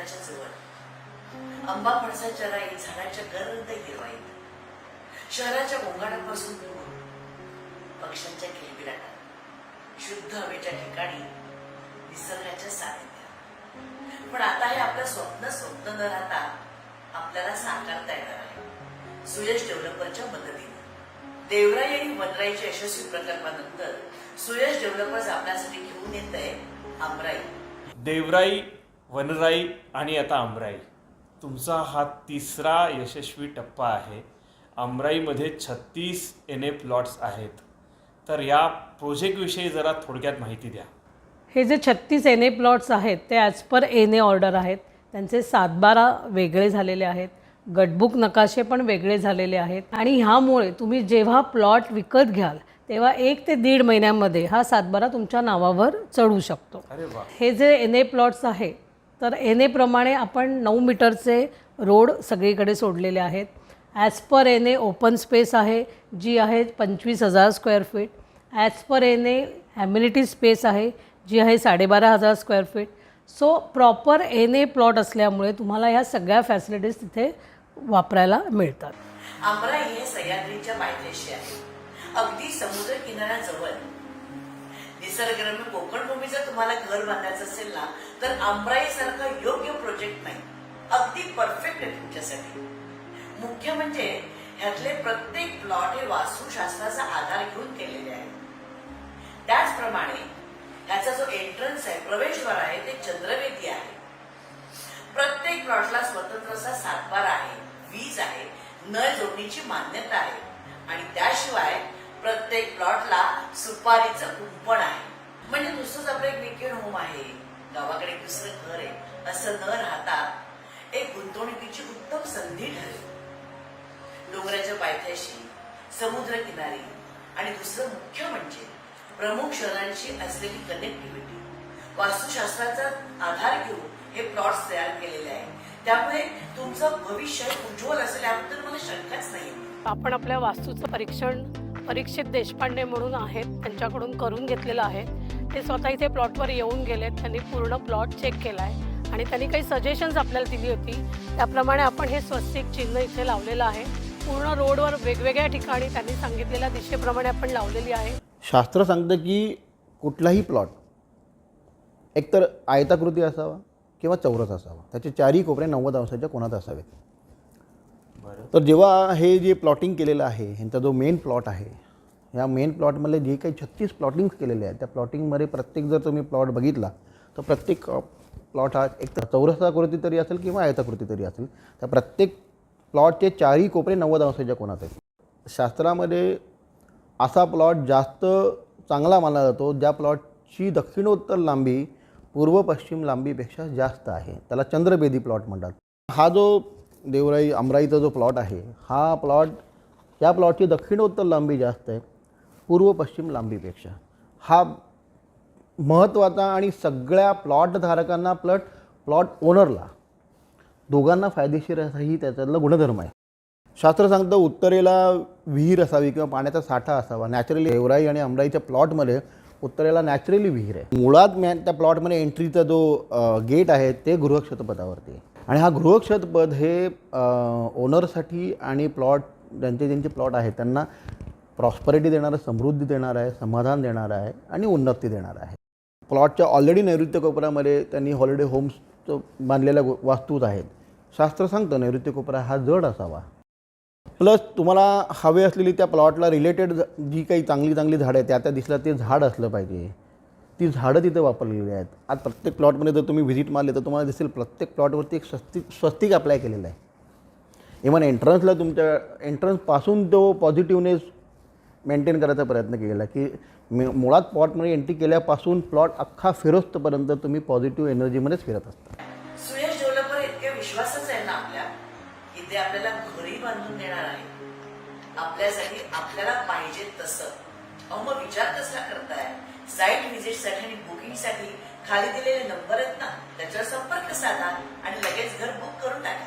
किनाऱ्याच्या जवळ. आंबा फणसाच्या राई झाडाच्या गर्द हिरवाईत. शहराच्या गोंगाटापासून दूर. पक्ष्यांच्या किलबिलाटात शुद्ध हवेच्या ठिकाणी. निसर्गाच्या सानिध्यात. पण आता हे आपलं स्वप्न स्वप्न न राहता आपल्याला साकारता येणार आहे. सुयश डेव्हलपरच्या मदतीने. देवराई आणि वनराईच्या यशस्वी प्रकल्पानंतर सुयश डेव्हलपर्स आपल्यासाठी घेऊन येत आहे अमराई देवराई वनराई आणि आता आमराई. तुमचा हा तिसरा यशस्वी टप्पा आहे. आमराईमध्ये छत्तीस एन ए प्लॉट्स आहेत. तर या प्रोजेक्टविषयी जरा थोडक्यात माहिती द्या. हे जे छत्तीस एन ए प्लॉट्स आहेत ते as per N A order आहेत. त्यांचे सातबारा वेगळे झालेले आहेत. गटबुक नकाशे पण वेगळे झालेले आहेत. आणि ह्यामुळे तुम्ही जेव्हा प्लॉट विकत घ्याल तेव्हा एक ते दीड महिन्यामध्ये हा सातबारा तुमच्या नावावर चढू शकतो. हे जे एन ए प्लॉट्स आहे तर एन एप्रमाणे आपण नऊ मीटरचे रोड सगळीकडे सोडलेले आहेत. As per N A open space आहे जी आहे पंचवीस हजार square feet as per N A amenity space आहे जी आहे साडेबारा हजार square feet so proper N A plot असल्यामुळे तुम्हाला ह्या सगळ्या फॅसिलिटीज तिथे वापरायला मिळतात. आमराई हे सह्याद्रीच्या पायथ्याशी आहे. अगदी समुद्र किनाऱ्याजवळ निसर्गरम्य कोकण भूमी जर तुम्हाला घर बांधायचं असेल ना तर आमराई सारखा योग्य प्रोजेक्ट नाही. अगदी परफेक्ट आहे तुमच्यासाठी. मुख्य म्हणजे ह्यातले प्रत्येक प्लॉट हे वास्तुशास्त्राचा आधार घेऊन केलेले आहे. त्याचप्रमाणे ह्याचा जो एंट्रन्स आहे प्रवेशद्वार आहे ते चंद्रवेदी आहे. प्रत्येक प्लॉटला स्वतंत्र असा सातबार आहे वीज आहे नळ जोडणीची मान्यता आहे. आणि त्याशिवाय प्रत्येक प्लॉटला सुपारीचं कुंपण आहे. म्हणजे नुसतंच आपलं एक विकेंड होम आहे. गावाकडे दुसरं घर आहे. असं न राहता एक गुंतवणुकीची उत्तम संधी ठरेल. डोंगराच्या पायथ्याशी समुद्र किनारी आणि दुसरं मुख्य म्हणजे प्रमुख शहरांशी असलेली कनेक्टिव्हिटी वास्तुशास्त्राचा आधार घेऊन हे प्लॉट्स तयार केलेले आहे. त्यामुळे तुमचं भविष्य उज्ज्वल असेल याबद्दल मला शंकाच नाही आपण आपल्या वास्तूचं परीक्षण परीक्षित देशपांडे म्हणून आहेत त्यांच्याकडून करून घेतलेलं आहे. ते स्वतः इथे प्लॉटवर येऊन गेलेत त्यांनी पूर्ण प्लॉट चेक केला आहे आणि त्यांनी काही सजेशन्स आपल्याला दिली होती. त्याप्रमाणे आपण हे स्वस्तिक चिन्ह इथे लावलेलं आहे. पूर्ण रोडवर वेगवेगळ्या ठिकाणी त्यांनी सांगितलेल्या दिशेप्रमाणे आपण लावलेली आहे. शास्त्र सांगतं की कुठलाही प्लॉट एकतर आयताकृती असावा किंवा चौरस असावा. त्याचे चारही कोपरे नव्वद अंशाच्या कोणात असावेत. तर जेव्हा हे जे प्लॉटिंग केलेलं आहे ह्यांचा जो मेन प्लॉट आहे ह्या मेन प्लॉटमध्ये जे काही छत्तीस प्लॉटिंग्स केलेले आहेत त्या प्लॉटिंगमध्ये प्रत्येक जर तुम्ही प्लॉट बघितला तर प्रत्येक प्लॉट हा एक तर चौरसाकृती तरी असेल किंवा आयताकृती तरी असेल तर प्रत्येक प्लॉटचे चारही कोपरे नव्वद अंशाच्या कोणात आहेत. शास्त्रामध्ये असा प्लॉट जास्त चांगला मानला जातो ज्या प्लॉटची दक्षिणोत्तर लांबी पूर्व पश्चिम लांबीपेक्षा जास्त आहे. त्याला चंद्रबेदी प्लॉट म्हणतात. हा जो देवराई अमराईचा जो प्लॉट आहे हा प्लॉट या प्लॉटची दक्षिणोत्तर लांबी जास्त आहे पूर्व पश्चिम लांबीपेक्षा. हा महत्त्वाचा आणि सगळ्या प्लॉटधारकांना प्लट प्लॉट ओनरला दोघांना फायदेशीर असाही त्याच्यातला गुणधर्म आहे. शास्त्र सांगतं उत्तरेला विहीर असावी किंवा पाण्याचा साठा असावा. नॅचरली देवराई आणि अमराईच्या प्लॉटमध्ये उत्तरेला नॅचरली विहीर आहे. मुळात मॅ त्या प्लॉटमध्ये एंट्रीचा जो गेट आहे ते गृहक्षेत्रपदावरती आहे. आणि हा गृहक्षतपद हे ओनरसाठी आणि प्लॉट ज्यांचे ज्यांचे प्लॉट आहेत त्यांना प्रॉस्परिटी देणारं समृद्धी देणार आहे समाधान देणार आहे आणि उन्नती देणार आहे. प्लॉटच्या ऑलरेडी नैऋत्य कोपऱ्यामध्ये त्यांनी हॉलिडे होम्स बांधलेल्या वास्तूत वास्तूच आहेत. शास्त्र सांगतं नैऋत्य कोपरा हा जड असावा. प्लस तुम्हाला हवे असलेली त्या प्लॉटला रिलेटेड जी काही चांगली चांगली झाडं आहेत त्या त्या दिसल्या ते झाड असलं पाहिजे. ती झाडं तिथं वापरलेली आहेत. आज प्रत्येक प्लॉटमध्ये जर तुम्ही व्हिजिट मारले तर तुम्हाला दिसेल प्रत्येक प्लॉटवरती एक स्वस्तिक स्वस्तिक अप्लाय केलेलं आहे. इव्हन एंट्रन्सला तुमच्या एंट्रन्सपासून तो पॉझिटिव्हनेस मेंटेन करायचा प्रयत्न केलेला की मुळात प्लॉटमध्ये एंट्री केल्यापासून प्लॉट अख्खा फिरोस्तपर्यंत तुम्ही पॉझिटिव्ह एनर्जीमध्येच फिरत असता. सुयश डेव्हलपर इतक्या विश्वासच आहे ना आपल्या की ते आपल्याला घरी बांधून देणार आहे. आपल्यासाठी आपल्याला पाहिजे तसं. अहो मग विचार कसला करताय? साईट व्हिजिटसाठी आणि बुकिंगसाठी खाली दिलेले नंबर आहेत ना त्याच्यावर संपर्क साधा आणि लगेच घर बुक करून टाका.